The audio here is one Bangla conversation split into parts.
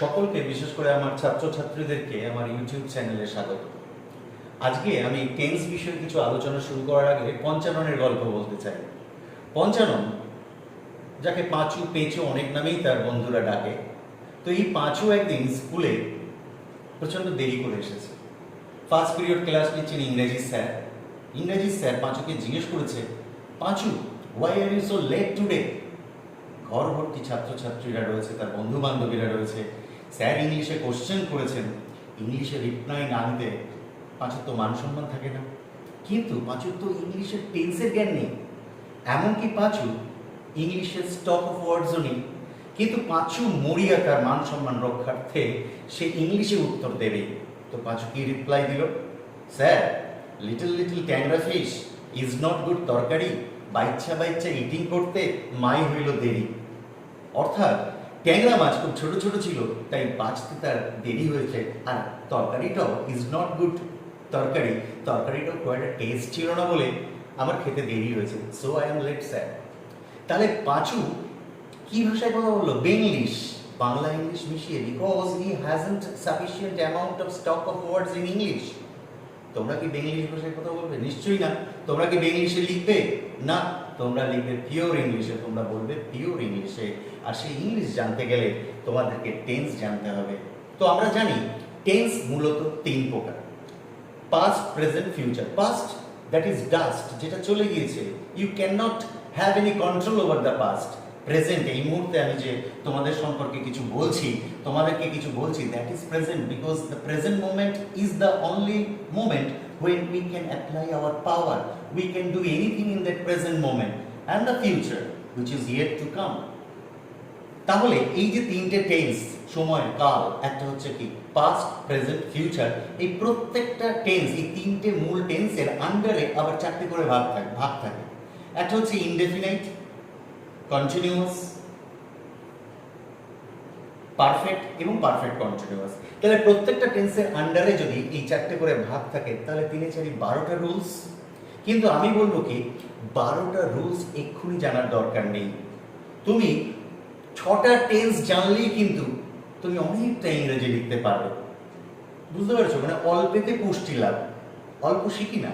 সকলকে, বিশেষ করে আমার ছাত্রছাত্রীদেরকে আমার ইউটিউব চ্যানেলে স্বাগত। আজকে আমি টেন্স বিষয়ে কিছু আলোচনা শুরু করার আগে পঞ্চাননের গল্প বলতে চাই। পঞ্চানন, যাকে পাঁচু পেঁচু অনেক নামেই তার বন্ধুরা ডাকে, তো এই পাঁচু একদিন স্কুলে প্রচণ্ড দেরি করে এসেছে। ফার্স্ট পিরিয়ড ক্লাস নিচ্ছেন ইংরেজি স্যার। ইংরেজি স্যার পাঁচুকে জিজ্ঞেস করেছে, Panchu why are you so late today ঘর ভর্তি ছাত্রছাত্রীরা রয়েছে, তার বন্ধু বান্ধবীরা রয়েছে। স্যার ইংলিশে কোশ্চেন করেছেন। ইংলিশে রিপ্লাই না দিতে পাঁচুর তো মান সম্মান থাকে না। কিন্তু পাঁচুর তো ইংলিশের টেন্সের জ্ঞান নেই। এমনকি পাঁচু ইংলিশের স্টক অফ ওয়ার্ডসও নেই। কিন্তু পাঁচু মরিয়া তার মান সম্মান রক্ষার্থে সে ইংলিশে উত্তর দেবে। তো পাঁচু কি রিপ্লাই দিল? স্যার লিটল লিটল ক্যাংরা ফিশ ইজ নট গুড তরকারি। বাইচ্ছা বাইচ্ছা ইটিং করতে মাই হইল দেরি। অর্থাৎ ট্যাংরা মাছ খুব ছোট ছোট ছিল, তাই বাঁচতে তার দেরি হয়েছে। আর তরকারিটাও ইজ নট গুড তরকারি তরকারিটাও খুব একটা টেস্ট ছিল না বলে আমার খেতে দেরি হয়েছে। So I am late sir তাহলে পাঁচু, কি ভাষায় কথা বলল? বেঙ্গলিশ বাংলা ইংলিশ মিশিয়ে because he hasn't sufficient amount of stock of words in English তোমরা কি বেঙ্গলিশ ভাষায় কথা বলবে? নিশ্চয়ই না। তোমরা কি বেঙ্গলিশে লিখবে? না। তোমরা লিখবে পিওর ইংলিশে তোমরা বলবে পিওর ইংলিশে আর সেই ইংলিশ জানতে গেলে তোমাদেরকে টেন্স জানতে হবে। তো আমরা জানি টেন্স মূলত তিন প্রকার। Past present future past that is dust যেটা চলে গিয়েছে। You can not have any control over the past present এই মুহূর্তে আমি যে তোমাদের সম্পর্কে কিছু বলছি, তোমাদেরকে কিছু বলছি that is present because the present moment is the only moment when we can apply our power we can do anything in that present moment and the future, which is yet to come. তাহলে এই যে তিনটে টেন্স সময়, কাল, একটা হচ্ছে কি পাস্ট প্রেজেন্ট ফিউচার এই প্রত্যেকটা টেন্স এই তিনটে মূল টেন্সের আন্ডারে আবার চারটে করে ভাগ থাকে ভাগ থাকে। একটা হচ্ছে ইনডেফিনাইট কন্টিনিউয়াস পারফেক্ট এবং পারফেক্ট কন্টিনিউয়াস তাহলে প্রত্যেকটা টেন্সের আন্ডারে যদি এই চারটে করে ভাগ থাকে, তাহলে তিনে চারি বারোটা রুলস কিন্তু আমি বলব কি, বারোটা রুলস এক্ষুনি জানার দরকার নেই। তুমি ছটা টেন্স জানলেই কিন্তু তুমি অনেকটা ইংরেজি লিখতে পারবে। বুঝতে পারছ? মানে অল্পেতে পুষ্টি লাভ। অল্প শিখি না।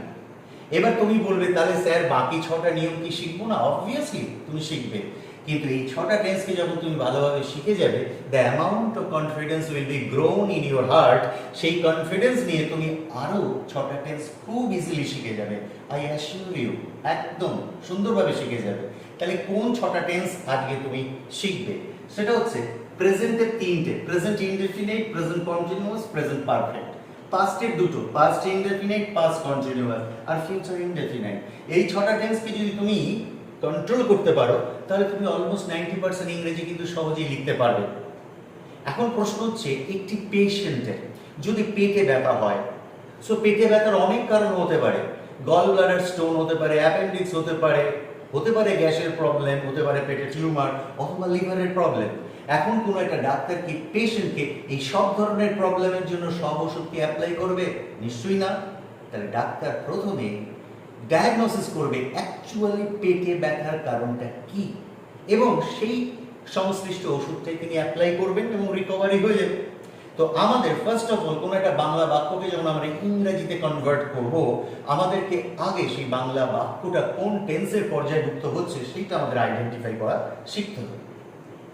এবার তুমি বলবে, তাহলে স্যার, বাকি ছটা নিয়ম কি শিখব? না অবভিয়াসলি তুমি শিখবে। কিন্তু এই ছটা টেন্সকে যখন তুমি ভালোভাবে শিখে যাবে the amount of confidence will be grown in your heart সেই কনফিডেন্স নিয়ে তুমি আরও ছটা টেন্স খুব ইজিলি শিখে যাবে। আই অ্যাসিউর ইউ একদম সুন্দরভাবে শিখে যাবে। তাহলে কোন ছটা টেন্স আজকে তুমি শিখবে? সেটা হচ্ছে প্রেজেন্টের তিনটে। Present indefinite present continuous present perfect পাস্টের দুটো পাস্ট ইনডেফিনিট পাস্ট কন্টিনিউয়াস আর ফিউচার ইনডেফিনিট এই ছটা টেন্সকে যদি তুমি কন্ট্রোল করতে পারো, তাহলে তুমি অলমোস্ট নাইনটি পার্সেন্ট ইংরেজি কিন্তু সহজেই লিখতে পারবে। এখন প্রশ্ন হচ্ছে, একটি পেশেন্টের যদি পেটে ব্যথা হয় সো পেটে ব্যথার অনেক কারণ হতে পারে। গল ব্লাডার স্টোন হতে পারে অ্যাপেন্ডিক্স হতে পারে হতে পারে গ্যাসের প্রবলেম হতে পারে পেটে টিউমার অথবা লিভারের প্রবলেম এখন কোনো একটা ডাক্তার কি পেশেন্টকে এই সব ধরনের প্রবলেমের জন্য সব ওষুধ কি অ্যাপ্লাই করবে? নিশ্চয়ই না। তাহলে ডাক্তার প্রথমে ডায়াগনোসিস করবে অ্যাকচুয়ালি পেটে ব্যথার কারণটা কি? এবং সেই সংশ্লিষ্ট ওষুধটাই তিনি অ্যাপ্লাই করবেন এবং রিকভারি হয়ে যাবে। তো আমাদের ফার্স্ট অফ অল কোনো একটা বাংলা বাক্যকে যখন আমরা ইংরেজিতে কনভার্ট করব, আমাদেরকে আগে সেই বাংলা বাক্যটা কোন টেন্সের পর্যায়ভুক্ত হচ্ছে, সেইটা আমাদের আইডেন্টিফাই করা শিখতে হবে।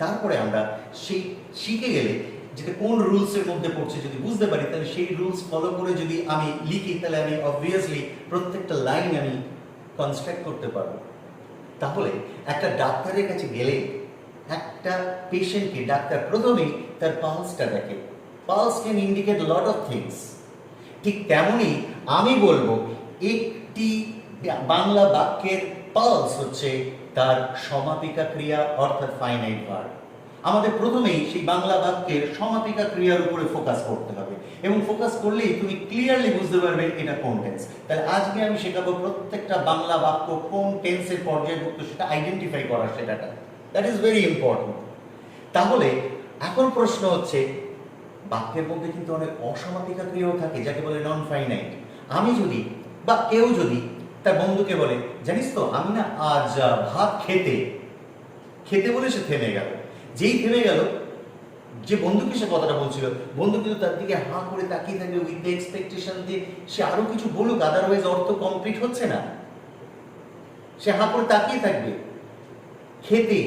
তারপরে আমরা সেই শিখে গেলে যেটা কোন রুলসের মধ্যে পড়ছে যদি বুঝতে পারি, তাহলে সেই রুলস ফলো করে যদি আমি লিখি, তাহলে আমি অবভিয়াসলি প্রত্যেকটা লাইন আমি কনস্ট্রাক্ট করতে পারব। তাহলে একটা ডাক্তারের কাছে গেলে একটা পেশেন্টকে ডাক্তার প্রথমেই তার পালসটা দেখে। Pulse can indicate lot of things ঠিক তেমনই আমি বলব, একটি বাংলা বাক্যের পালস হচ্ছে তার সমাপিকা ক্রিয়া অর্থাৎ ফাইনাইট ভার্ব আমাদের প্রথমেই সেই বাংলা বাক্যের সমাপিকা ক্রিয়ার উপরে ফোকাস করতে হবে এবং ফোকাস করলেই তুমি ক্লিয়ারলি বুঝতে পারবে এটা কোন টেন্স তাহলে আজকে আমি শেখাবো প্রত্যেকটা বাংলা বাক্য কোন টেন্সের পর্যায়ভুক্ত সেটা আইডেন্টিফাই করা সেটাটা দ্যাট ইজ ভেরি ইম্পর্টেন্ট তাহলে এখন প্রশ্ন হচ্ছে, বাক্যের মধ্যে কিন্তু অনেক অসমাপিকা ক্রিয়াও থাকে যাকে বলে নন ফাইনাইট আমি যদি বা কেউ যদি তার বন্ধুকে বলে, জানিস তো, আমি না আজ ভাত খেতে খেতে বলে সে থেমে গেল। যেই থেমে গেল, যে বন্ধুকে সে কথাটা বলছিল, বন্ধু কিন্তু তার দিকে হাঁ করে তাকিয়ে থাকবে উইথ দ্য এক্সপেকটেশন যে সে আরও কিছু বলুক আদারওয়াইজ অর্থ কমপ্লিট হচ্ছে না। সে হাঁ করে তাকিয়ে থাকবে। খেতে,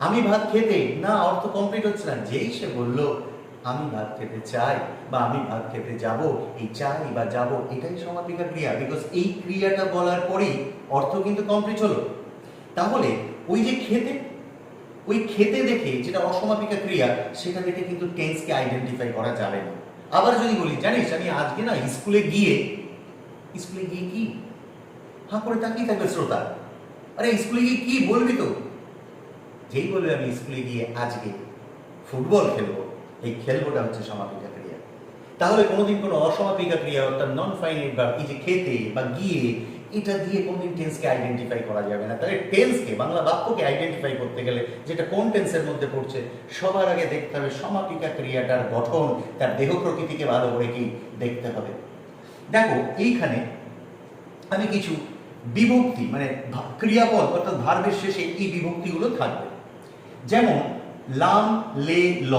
আমি ভাত খেতে, না, অর্থ কমপ্লিট হচ্ছে না। যেই সে বলল আমি ভাত খেতে চাই বা আমি ভাত খেতে যাব, এই চাই বা যাব, এটাই সমাপিকা ক্রিয়া। বিকজ এই ক্রিয়াটা বলার পরেই অর্থ কিন্তু কমপ্লিট হলো। তাহলে ওই যে খেতে, ওই খেতে দেখে যেটা অসমাপিকা ক্রিয়া, সেটা দেখে কিন্তু টেন্সকে আইডেন্টিফাই করা যাবে না। আবার যদি বলি, জানিস, আমি আজকে না স্কুলে গিয়ে স্কুলে গিয়ে কি? হাঁ করে তাকিয়ে থাকবে শ্রোতা। আরে স্কুলে গিয়ে কি বলবি তো? যেই বলবে আমি স্কুলে গিয়ে আজকে ফুটবল খেলব। এই খেলবোটা হচ্ছে সমাপিকা ক্রিয়া। তাহলে কোনোদিন কোনো অসমাপিকা ক্রিয়া অর্থাৎ নন ফাইনাইট বা এই যে খেতে বা গিয়ে, এটা দিয়ে কোনদিন টেন্সকে আইডেন্টিফাই করা যাবে না। তাহলে টেন্সকে বাংলা বাক্যকে আইডেন্টিফাই করতে গেলে যেটা কোন টেন্সের মধ্যে পড়ছে, সবার আগে দেখতে হবে সমাপিকা ক্রিয়াটার গঠন, তার দেহ প্রকৃতিকে ভালো করে কি দেখতে হবে। দেখো, এইখানে আমি কিছু বিভক্তি মানে ক্রিয়াপদ অর্থাৎ ভার্বের শেষে এই বিভক্তিগুলো থাকবে। যেমন, লাম, লে, ল।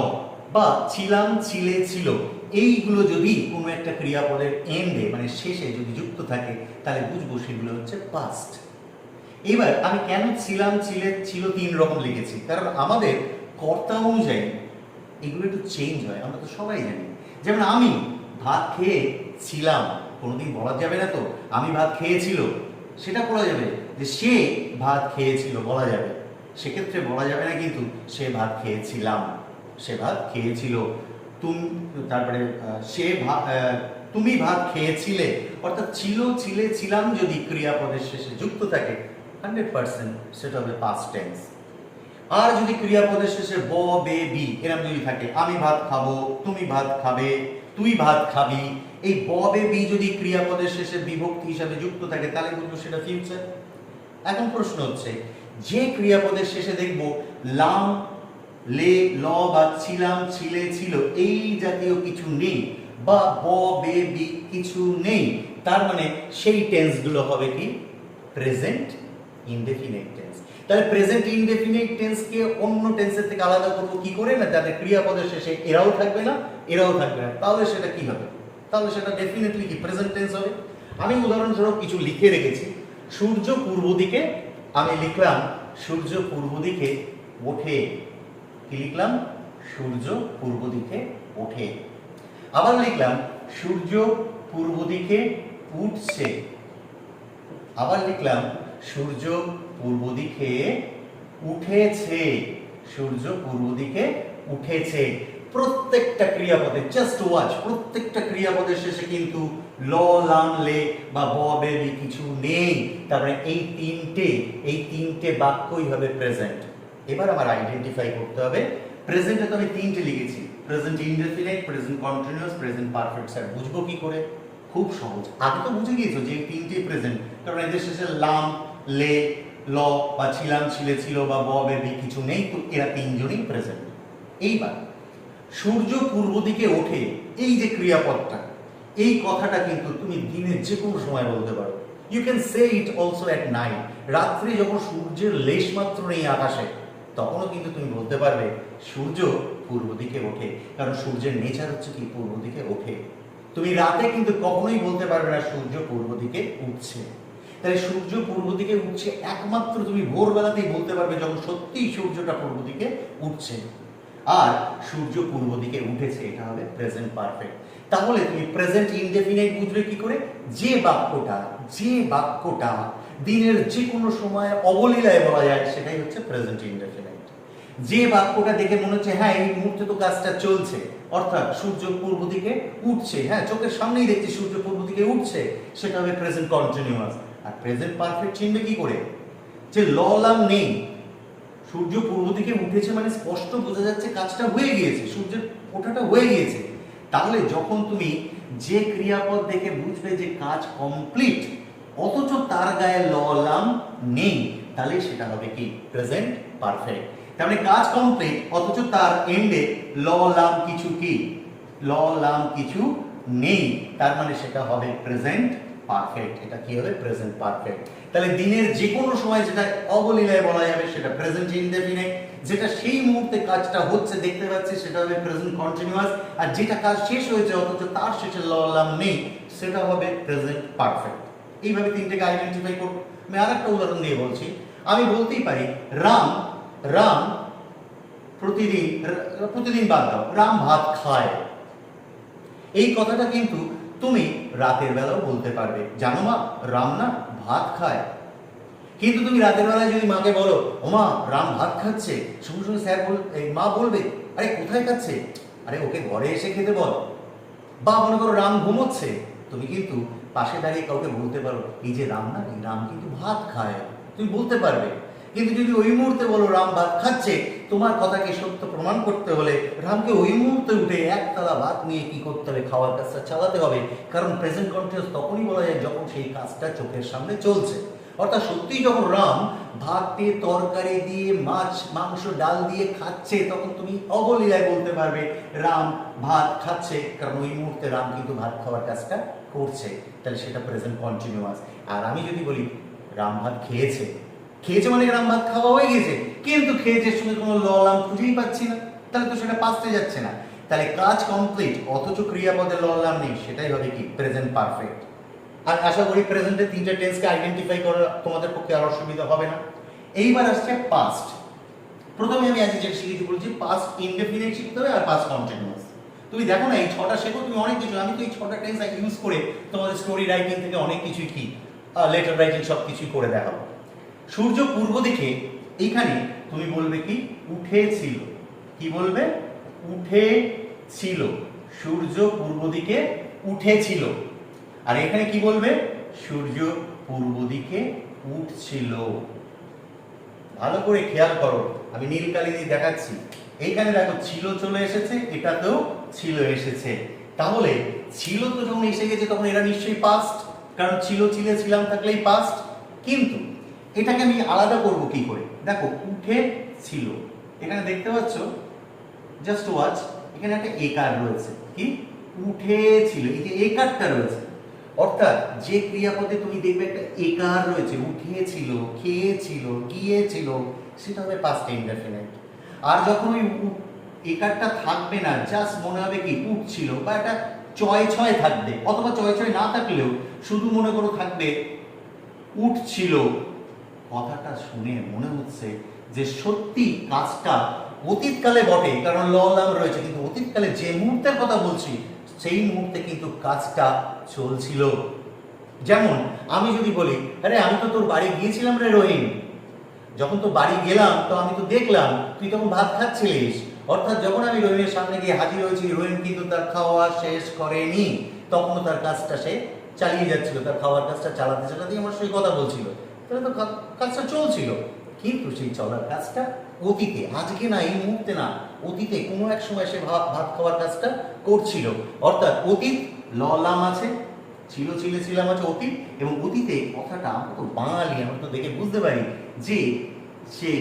বা ছিলাম, ছিলে, ছিল, এইগুলো যদি কোনো একটা ক্রিয়াপদের এন্ডে মানে শেষে যদি যুক্ত থাকে, তাহলে বুঝব সেগুলো হচ্ছে পাস্ট এবার আমি কেন ছিলাম, ছিলে, ছিল তিন রকম লিখেছি? কারণ আমাদের কর্তা অনুযায়ী এগুলো একটু চেঞ্জ হয়, আমরা তো সবাই জানি। যেমন আমি ভাত খেয়ে ছিলাম, কোনোদিন বলা যাবে না তো, আমি ভাত খেয়েছিল, সেটা বলা যাবে যে সে ভাত খেয়েছিল, বলা যাবে। সেক্ষেত্রে বলা যাবে না কিন্তু সে ভাত খেয়েছিলাম। সে ভাত খেয়েছিল। তুমি, তারপরে সে ভাত তুমি ভাত খেয়েছিলে। অর্থাৎ ছিল, ছিলে, ছিলাম যদি ক্রিয়াপদের শেষে যুক্ত থাকে হান্ড্রেড পার্সেন্ট সেটা হবে পাস্ট টেন্স আর যদি ক্রিয়াপদের শেষে ব, বে, বি এরকম যদি থাকে, আমি ভাত খাব, তুমি ভাত খাবে, তুই ভাত খাবি, এই ব, বে, বি যদি ক্রিয়াপদের শেষে বিভক্তি হিসাবে যুক্ত থাকে, তাহলে কিন্তু সেটা ফিউচার এখন প্রশ্ন হচ্ছে, যে ক্রিয়াপদের শেষে দেখব, লাম লে, ল বা ছিলাম, ছিলে, ছিল, এই জাতীয় কিছু নেই বা ব, বে, বি কিছু নেই। তার মানে সেই টেন্সগুলো হবে কি? প্রেজেন্ট ইনডেফিনিট টেন্স তাহলে প্রেজেন্ট ইনডেফিনিট টেন্সকে অন্য টেন্সের থেকে আলাদা করব কি করে? না তাদের ক্রিয়াপদের শেষে এরাও থাকবে না, এরাও থাকবে না। তাহলে সেটা কি হবে? তাহলে সেটা ডেফিনেটলি কি প্রেজেন্ট টেন্স হবে? আমি উদাহরণস্বরূপ কিছু লিখে রেখেছি। সূর্য পূর্ব দিকে আমি লিখলাম, সূর্য পূর্ব দিকে ওঠে কি লিখলাম? সূর্য পূর্ব দিকে ওঠে। আবার লিখলাম, সূর্য পূর্ব দিকে উঠছে। আবার লিখলাম, সূর্য পূর্ব দিকে উঠেছে। সূর্য পূর্ব দিকে উঠেছে। প্রত্যেকটা ক্রিয়াপদে জাস্ট ওয়াচ প্রত্যেকটা ক্রিয়াপদের শেষে কিন্তু ল লাম লে বা ব বেবি কিছু নেই। তারপরে এই তিনটে এই তিনটে বাক্যই হবে প্রেজেন্ট এবার আমার আইডেন্টিফাই করতে হবে। প্রেজেন্টে তো আমি তিনটে লিখেছি। Present indefinite present continuous present perfect sir, বুঝব কি করে? খুব সহজ। আগে তো বুঝে গিয়েছো যে এই তিনটেই প্রেজেন্ট কারণ এদের শেষে লাম, লে, ল বা ছিলাম, ছিলে, ছিল বা ব বেবি কিছু নেই, তো এরা তিনজনই প্রেজেন্ট এইবার, সূর্য পূর্ব দিকে ওঠে এই যে ক্রিয়াপদটা, এই কথাটা কিন্তু তুমি দিনের যে কোনো সময় বলতে পারো। You can say it also at night রাত্রে যখন সূর্যের লেশ মাত্র নেই আকাশে তখনও কিন্তু তুমি বলতে পারবে, সূর্য পূর্ব দিকে ওঠে। কারণ সূর্যের নেচার হচ্ছে কি? পূর্ব দিকে ওঠে। তুমি রাতে কিন্তু কখনোই বলতে পারবে না সূর্য পূর্ব দিকে উঠছে। তাহলে সূর্য পূর্ব দিকে উঠছে একমাত্র তুমি ভোরবেলাতেই বলতে পারবে যখন সত্যিই সূর্যটা পূর্ব দিকে উঠছে। আর সূর্য পূর্ব দিকে উঠেছে, এটা হবে প্রেজেন্ট পারফেক্ট তাহলে তুমি প্রেজেন্ট ইনডেফিনাইট বুঝবে কি করে? যে বাক্যটা যে বাক্যটা দিনের যে কোনো সময় অবলীলায় বলা যায়, সেটাই হচ্ছে প্রেজেন্ট ইনডেফিনাইট যে বাক্যটা দেখে মনে হচ্ছে হ্যাঁ এই মুহূর্তে তো কাজটা চলছে, অর্থাৎ সূর্য পূর্ব দিকে উঠছে হ্যাঁ চোখের সামনেই দেখছি সূর্য পূর্ব দিকে উঠছে, সেটা হবে প্রেজেন্ট কন্টিনিউয়াস আর প্রেজেন্ট পারফেক্ট চিনবে কি করে? যে ললাম নেই, সূর্য পূর্ব দিকে উঠেছে মানে স্পষ্ট বোঝা যাচ্ছে কাজটা হয়ে গিয়েছে, সূর্যের ওঠাটা হয়ে গিয়েছে। তাহলে যখন তুমি যে ক্রিয়াপদ দেখে বুঝবে যে কাজ কমপ্লিট অথচ তার গায়ে ললাম নেই, তাহলে সেটা হবে কি? প্রেজেন্ট পারফেক্ট তার মানে কাজ কমপ্লিট অথচ তার এন্ডে ললাম কিছু কি? ললাম কিছু নেই, তার মানে সেটা হবে প্রেজেন্ট পারফেক্ট এটা কি হবে? প্রেজেন্ট পারফেক্ট তাহলে দিনের যে কোনো সময় যেটা অবলীলায় বলা যাবে সেটা প্রেজেন্ট ইনডেফিনিট যেটা সেই মুহূর্তে কাজটা হচ্ছে, দেখতে পাচ্ছি সেটা হবে প্রেজেন্ট কন্টিনিউয়াস আর যেটা কাজ শেষ হয়েছে, অথচ তার শেষে ললাম নেই, সেটা হবে প্রেজেন্ট পারফেক্ট এইভাবে তিনটেকে আইডেন্টিফাই করব আমি আর একটা উদাহরণ দিয়ে বলছি। আমি বলতেই পারি, রাম রাম প্রতিদিন প্রতিদিন বাদ দাও, রাম ভাত খায়। এই কথাটা কিন্তু তুমি রাতের বেলাও বলতে পারবে। জানো মা, রাম না ভাত খায়? কিন্তু তুমি রাতের বেলায় যদি মাকে বলো, ওমা, রাম ভাত খাচ্ছে। সঙ্গে সঙ্গে স্যার বল মা বলবে, আরে, কোথায় খাচ্ছে? আরে, ওকে ঘরে এসে খেতে বল। বা, মনে করো রাম ঘুমোচ্ছে। তুমি কিন্তু পাশে দাঁড়িয়ে কাউকে বলতে পারো। এই যে রাম না রাম কিন্তু ভাত খায়। তুমি বলতে পারবে। কিন্তু যদি ওই মুহূর্তে বলো রাম ভাত খাচ্ছে, তোমার কথাকে সত্য প্রমাণ করতে হলে রামকে ওই মুহূর্তে উঠে একতলা ভাত নিয়ে কি করতে হবে? খাওয়ার কাজটা চালাতে হবে। কারণ প্রেজেন্ট কন্টিনিউস তখনই বলা যায় যখন সেই কাজটা চোখের সামনে চলছে। অর্থাৎ সত্যিই যখন রাম ভাতে তরকারি দিয়ে, মাছ, মাংস, ডাল দিয়ে খাচ্ছে, তখন তুমি অবলীলায় বলতে পারবে, রাম ভাত খাচ্ছে। কারণ ওই মুহূর্তে রাম কিন্তু ভাত খাওয়ার কাজটা করছে। তাহলে সেটা প্রেজেন্ট কন্টিনিউয়াস আর আমি যদি বলি, রাম ভাত খেয়েছে। খেয়েছে মানে রাম ভাত খাওয়া হয়ে গেছে। কিন্তু খেয়েছে সঙ্গে কোনো ললাম খুঁজেই পাচ্ছি না। তাহলে তো সেটা পাস্তে যাচ্ছে না। তাহলে কাজ কমপ্লিট অথচ ক্রিয়াপদে ললাম নেই, সেটাই হবে কি? প্রেজেন্ট পারফেক্ট আর আশা করি প্রেজেন্টে তিনটে টেন্সকে আইডেন্টিফাই করা তোমাদের পক্ষে আর অসুবিধা হবে না। এইবার আসছে পাস্ট প্রথমে আমি আজকে যেটা শিখেছি বলছি পাস্ট ইনডেফিনিট শিখতে হবে আর পাস্ট কন্টিনিউয়াস তুমি দেখো না, এই ছটা শেখো, তুমি অনেক কিছু। আমি তো এই ছটা টেন্স ইউজ করে তোমাদের স্টোরি রাইটিং থেকে অনেক কিছুই কি লেটার রাইটিং সব কিছুই করে দেখাবো। সূর্য পূর্ব দিকে, এইখানে তুমি বলবে কি, উঠেছিল। কি বলবে? উঠেছিল। সূর্য পূর্ব দিকে উঠেছিল। আর এখানে কি বলবে? সূর্য পূর্ব দিকে উঠছিল। ভালো করে খেয়াল করো, আমি নীল কালি দিয়ে দেখাচ্ছি। এইখানে দেখো ছিল চলে এসেছে, এটাতেও ছিল এসেছে। তাহলে ছিল তো যখন এসে গেছে, তখন এরা নিশ্চয়ই পাস্ট কারণ ছিল, ছিলে, ছিলাম থাকলেই পাস্ট কিন্তু এটাকে আমি আলাদা করব কি করে? দেখো, উঠে ছিল। এখানে দেখতে পাচ্ছ? জাস্ট ওয়াচ এখানে একটা একার রয়েছে। কি? উঠেছিল এই যে একারটা রয়েছে অর্থাৎ যে ক্রিয়াপদে তুমি দেখবে একটা একার রয়েছে উঠেছিল খেয়েছিল, গিয়েছিল, সেটা হবে পাস্ট ইনডেফিনিট আর যখন ওই একারটা থাকবে না জাস্ট মনে হবে কি, উঠছিল, বা একটা চয় ছয় থাকবে, অথবা চয় ছয় না থাকলেও শুধু মনে করো থাকবে, উঠছিল। কথাটা শুনে মনে হচ্ছে যে সত্যি কাজটা অতীতকালে বটে, কারণ ললাম রয়েছে, কিন্তু অতীতকালে যে মুহূর্তের কথা বলছি সেই মুহূর্তে কিন্তু কাজটা চলছিল। যেমন, আমি যদি বলি, আরে, আমি তো তোর বাড়ি গিয়েছিলাম রে রহিম যখন তো বাড়ি গেলাম, তো আমি তো দেখলাম, তুই তখন ভাত খাচ্ছিলিস। অর্থাৎ যখন আমি রহিমের সামনে গিয়ে হাজির হয়েছি রহিম কিন্তু তার খাওয়া শেষ করেনি। তখনও তার কাজটা সে চালিয়ে যাচ্ছিল, তার খাওয়ার কাজটা চালাতে চালাতেই আমার সঙ্গে কথা বলছিল। তাহলে তো কাজটা চলছিল। কিন্তু সেই চলার কাজটা অতীতে আজকে না এই মুহূর্তে না, অতীতে কোনো এক সময় সে ভাত ভাত খাওয়ার কাজটা করছিল। অর্থাৎ অতীত, ললাম আছে, ছিল ছিল ছিলাম আছে অতীত এবং অতীতে কথাটা আমরা তো বাঙালি, আমরা তো দেখে বুঝতে পারি যে সে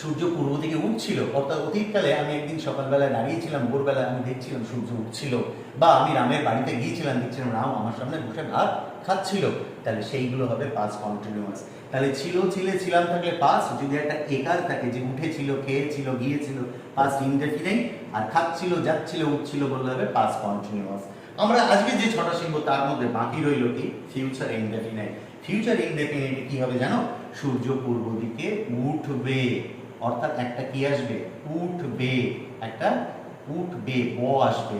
সূর্য পূর্ব দিকে উঠছিল। অর্থাৎ অতীতকালে আমি একদিন সকালবেলায় দাঁড়িয়েছিলাম ভোরবেলায় আমি দেখছিলাম সূর্য উঠছিল বা আমি রামের বাড়িতে গিয়েছিলাম, দেখছিলাম রাম আমার সামনে বসে ভাত খাচ্ছিল। তাহলে সেইগুলো হবে পাস কন্টিনিউয়াস তাহলে ছিল, ছিলে, ছিলাম থাকলে পাস যদি একটা একার থাকে, যে উঠেছিল, খেয়েছিল, গিয়েছিল পাস ইনডেফিনাইট আর খাচ্ছিল, যাচ্ছিল, উঠছিল বললে হবে পাস কন্টিনিউয়াস আমরা আজকে যে ছটা শিখব তার মধ্যে বাকি রইল কি? ফিউচার ইনডেফিনাইট ফিউচার ইনডেফিনাইট কি হবে জানো? সূর্য পূর্ব দিকে উঠবে। অর্থাৎ একটা কি আসবে? উঠবে। একটা উঠবে, ব আসবে।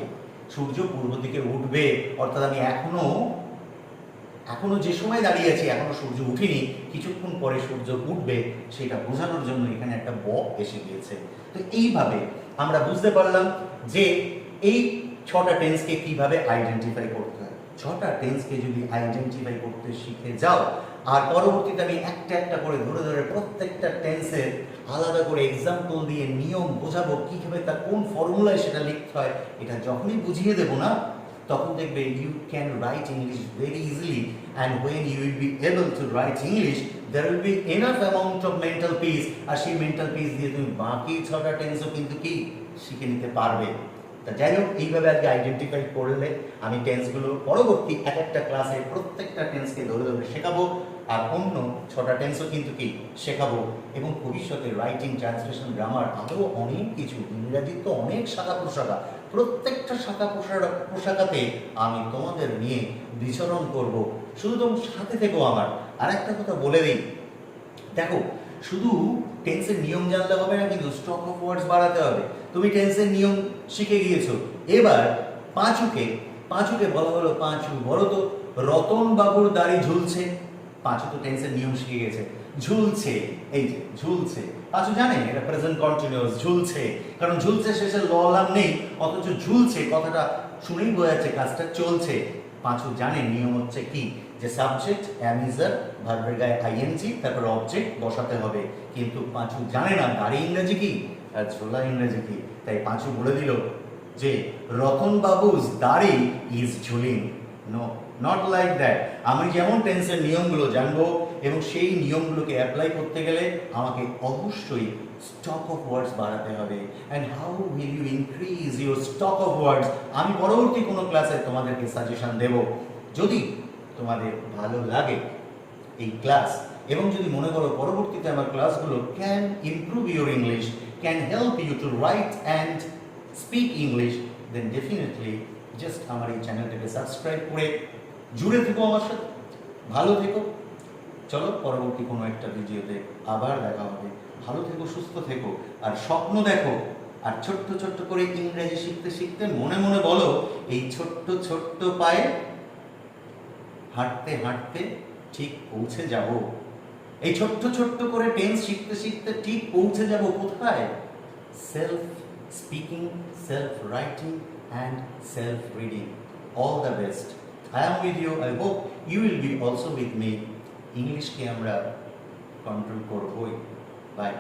সূর্য পূর্ব দিকে উঠবে। অর্থাৎ আমি এখনও এখনও যে সময় দাঁড়িয়ে আছি, এখনও সূর্য উঠেনি, কিছুক্ষণ পরে সূর্য উঠবে, সেটা বোঝানোর জন্য এখানে একটা ব এসে গিয়েছে। তো এইভাবে আমরা বুঝতে পারলাম যে এই ছটা টেন্সকে কীভাবে আইডেন্টিফাই করতে হয়। ছটা টেন্সকে যদি আইডেন্টিফাই করতে শিখে যাও, আর পরবর্তীতে আমি একটা একটা করে ধরে ধরে প্রত্যেকটা টেন্সের আলাদা করে এক্সাম্পল দিয়ে নিয়ম বোঝাবো, কীভাবে তার কোন ফর্মুলায় সেটা লিখতে হয়, এটা যখনই বুঝিয়ে দেবো না তখন দেখবে you can write English very easily and when you will be able to write English there will be enough amount of mental peace আর সেই মেন্টাল পিস দিয়ে তুমি বাকি ছটা টেন্সও কিন্তু কি শিখে নিতে পারবে। তা যাই হোক, এইভাবে আজকে আইডেন্টিফাই করলে আমি টেন্সগুলো পরবর্তী এক একটা ক্লাসে প্রত্যেকটা টেন্সকে ধরে ধরে শেখাবো আর অন্য ছটা টেন্সও কিন্তু কি শেখাবো। এবং ভবিষ্যতে রাইটিং ট্রান্সলেশন গ্রামার আরও অনেক কিছু, ইংরাজির তো অনেক শাখা প্রশাখা প্রত্যেকটা শাখা প্রশাখা প্রশাখাতে আমি তোমাদের নিয়ে বিচরণ করব। শুধু তোমার সাথে থেকো আমার। আর একটা কথা বলে দিই। দেখো, শুধু টেন্সের নিয়ম জানতে হবে না, কিন্তু স্টক অফ ওয়ার্ডস বাড়াতে হবে। তুমি টেন্সের নিয়ম শিখে গিয়েছো। এবার পাঁচুকে পাঁচুকে বলা হলো পাঁচু, বলো তো রতন বাবুর দাড়ি ঝুলছে। পাঁচু তো টেন্সের নিয়ম শিখে গেছে। ঝুলছে, এই যে ঝুলছে। পাঁচু জানে, এটা প্রেজেন্ট কন্টিনিউয়াস ঝুলছে। কারণ ঝুলছে শেষে ল লাম নেই, অথচ ঝুলছে, কথাটা শুনেই বোঝা যাচ্ছে, কাজটা চলছে। পাঁচু জানে, নিয়ম হচ্ছে কি? যে সাবজেক্ট অ্যামিজার ভার্বের গায়ে আইএনজি তারপর অবজেক্ট বসাতে হবে। কিন্তু পাঁচু জানে না দাড়ি ইংরেজি কি? আর ঝোলা ইংরেজি কি? তাই পাঁচু বলে দিল যে, রতন বাবুজ দাড়ি ইজ ঝুলিং নো নট লাইক দ্যাট আমি যেমন টেন্সের নিয়মগুলো জানব এবং সেই নিয়মগুলোকে অ্যাপ্লাই করতে গেলে আমাকে অবশ্যই স্টক অফ ওয়ার্ডস বাড়াতে হবে। And how will you increase your stock of words আমি পরবর্তী কোনো ক্লাসে তোমাদেরকে সাজেশন দেব। যদি তোমাদের ভালো লাগে এই ক্লাস এবং যদি মনে করো পরবর্তীতে আমার ক্লাসগুলো can improve your English can help you to write and speak English then definitely just আমার এই চ্যানেলটাকে সাবস্ক্রাইব করে জুড়ে থেকো আমার সাথে। ভালো থেকো। চলো পরবর্তী কোনো একটা ভিডিওতে আবার দেখা হবে। ভালো থেকো, সুস্থ থেকো, আর স্বপ্ন দেখো। আর ছোট্ট ছোট্ট করে ইংরেজি শিখতে শিখতে মনে মনে বলো, এই ছোট্ট ছোট্ট পায়ে হাঁটতে হাঁটতে ঠিক পৌঁছে যাব। এই ছোট্ট ছোট্ট করে টেন্স শিখতে শিখতে ঠিক পৌঁছে যাব কোথায়? Self speaking self writing and self reading all the best I am with you I hope you will be also with me ইংলিশকে আমরা কন্ট্রোল করবই বাই